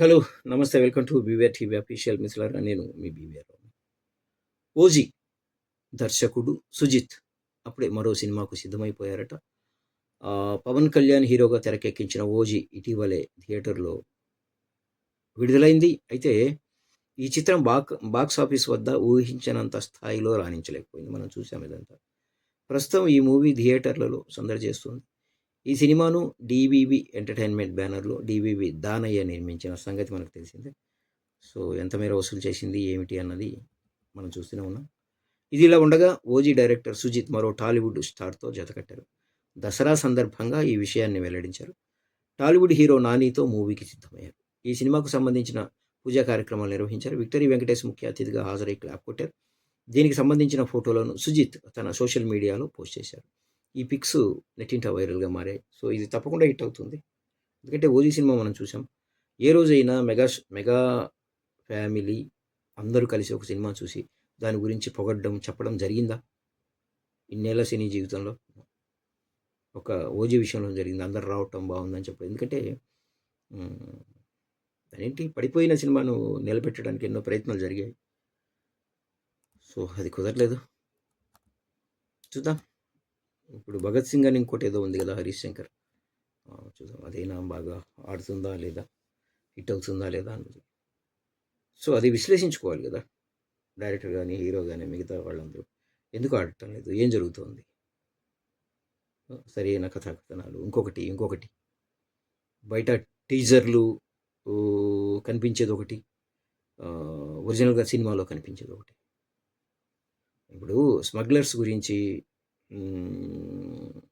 Hello నమస్తే welcome to BVR TV official మిస్లర్ నేను మీ బీవీఆర్ ఓజీ దర్శకుడు సుజిత్ అప్పుడే మరో సినిమాకు సిద్ధమైపోయారట. పవన్ కళ్యాణ్ హీరోగా తెరకెక్కించిన ఓజీ ఇటీవలే థియేటర్లో విడుదలైంది. అయితే ఈ చిత్రం బాక్ బాక్స్ ఆఫీస్ వద్ద ఊహించినంత స్థాయిలో రాణించలేకపోయింది. మనం చూసాం ఇదంతా. ప్రస్తుతం ఈ మూవీ థియేటర్లలో సందడి చేస్తుంది. ఈ సినిమాను డీవీవి ఎంటర్టైన్మెంట్ బ్యానర్లో డీవీవి దానయ్య నిర్మించిన సంగతి మనకు తెలిసిందే. సో ఎంత మేర వసూలు చేసింది ఏమిటి అన్నది మనం చూస్తూనే ఉన్నాం. ఇది ఇలా ఉండగా ఓజీ డైరెక్టర్ సుజిత్ మరో టాలీవుడ్ స్టార్తో జతకట్టారు దసరా సందర్భంగా ఈ విషయాన్ని వెల్లడించారు. టాలీవుడ్ హీరో నానితో మూవీకి సిద్ధమయ్యారు. ఈ సినిమాకు సంబంధించిన పూజా కార్యక్రమాలు నిర్వహించారు. విక్టరీ వెంకటేష్ ముఖ్య అతిథిగా హాజరై క్లాప్ కొట్టారు. దీనికి సంబంధించిన ఫోటోలను సుజిత్ తన సోషల్ మీడియాలో పోస్ట్ చేశారు. ఈ పిక్స్ నెట్టింట వైరల్గా మారాయి. సో ఇది తప్పకుండా హిట్ అవుతుంది. ఎందుకంటే ఓజీ సినిమా మనం చూసాం. ఏ రోజైనా మెగా మెగా ఫ్యామిలీ అందరూ కలిసి ఒక సినిమా చూసి దాని గురించి పొగడ్డం చెప్పడం జరిగిందా? ఇన్నేళ్ళ సినీ జీవితంలో ఒక ఓజీ విషయంలో జరిగింది. అందరు రావటం బాగుందని చెప్పడం. ఎందుకంటే మ్, అదేంటి పడిపోయిన సినిమాను నిలబెట్టడానికి ఎన్నో ప్రయత్నాలు జరిగాయి. సో అది కుదరలేదు. చూద్దాం. ఇప్పుడు భగత్ సింగ్ అని ఇంకోటి ఏదో ఉంది కదా హరీష్ శంకర్ చూద్దాం. అదైనా బాగా ఆడుతుందా లేదా? హిట్ అవుతుందా లేదా అన్నది. సో అది విశ్లేషించుకోవాలి కదా. డైరెక్టర్ కానీ హీరో కానీ మిగతా వాళ్ళందరూ. ఎందుకు ఆడటం లేదు? ఏం జరుగుతోంది? సరైన కథాకథనాలు. ఇంకొకటి ఇంకొకటి. బయట టీజర్లు కనిపించేది ఒకటి. ఒరిజినల్గా సినిమాలో కనిపించేది ఒకటి. ఇప్పుడు స్మగ్లర్స్ గురించి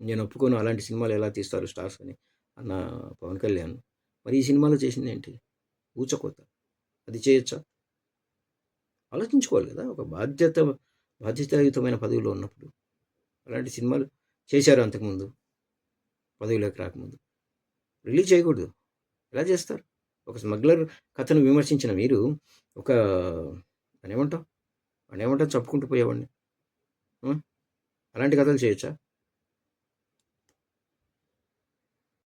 నేను ఒప్పుకోను అలాంటి సినిమాలు ఎలా తీస్తారు స్టార్స్ అని అన్న పవన్ కళ్యాణ్. మరి ఈ సినిమాలో చేసింది ఏంటి? ఊచకోత. అది చేయొచ్చా? ఆలోచించుకోవాలి కదా. ఒక బాధ్యత బాధ్యతాయుతమైన పదవిలో ఉన్నప్పుడు అలాంటి సినిమాలు చేశారు అంతకుముందు పదవిలోకి రాకముందు. రిలీజ్ చేయకూడదు. ఎలా చేస్తారు? ఒక స్మగ్లర్ కథను విమర్శించిన మీరు ఒక అనేమంటాం అనేమంటాం అని చెప్పుకుంటూ పోయేవాడిని అలాంటి కథలు చేయొచ్చా?